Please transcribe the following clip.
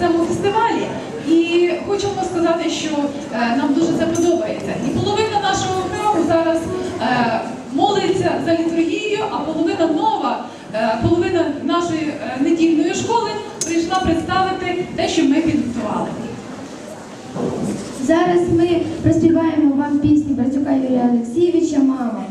цьому фестивалі. І хочу вам сказати, що е, нам дуже це подобається. І половина нашого храму зараз е, молиться за літургією, а половина нова, е, половина нашої недільної школи прийшла представити те, що ми підготували. Зараз ми проспіваємо вам пісні Барцюка Юрія Олексійовича Мама.